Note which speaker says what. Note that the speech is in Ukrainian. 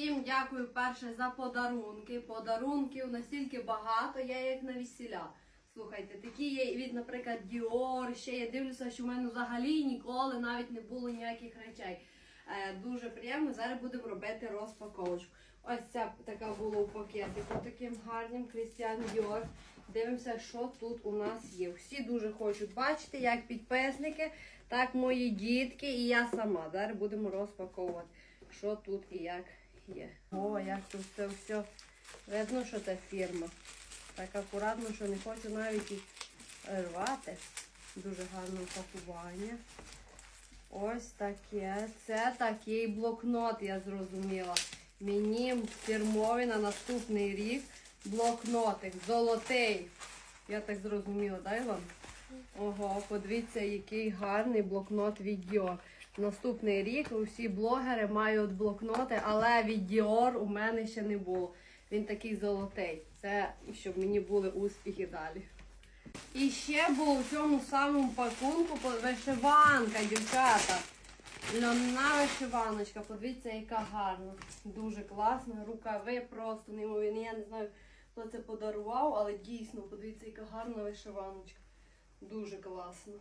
Speaker 1: Всім дякую перше за подарунки. Подарунків настільки багато, я як на весіля. Слухайте, такі є від, наприклад, Dior, ще я дивлюся, що в мене взагалі ніколи навіть не було ніяких речей. Е, дуже приємно. Зараз будемо робити розпаковочку. Ось ця така була у пакетику таким гарним Christian Dior. Дивимося, що тут у нас є. Всі дуже хочуть бачити, як підписники, так мої дітки і я сама. Зараз будемо розпаковувати, що тут і як є. О, як тут це все. Видно, що це фірма. Так акуратно, що не хочу навіть і рвати. Дуже гарне упакування. Ось таке. Це такий блокнот, я зрозуміла. Мені фірмовий на наступний рік блокнотик. Золотий. Я так зрозуміла, дай вам? Ого, подивіться, який гарний блокнот від Dior. Наступний рік усі блогери мають блокноти, але від Dior у мене ще не було. Він такий золотий. Це щоб мені були успіхи далі. І ще було в цьому самому пакунку вишиванка, дівчата. Льона вишиваночка, подивіться, яка гарна. Дуже класна. Рукави просто неймовірні. Я не знаю, хто це подарував, але дійсно, подивіться, яка гарна вишиваночка. Дуже класно.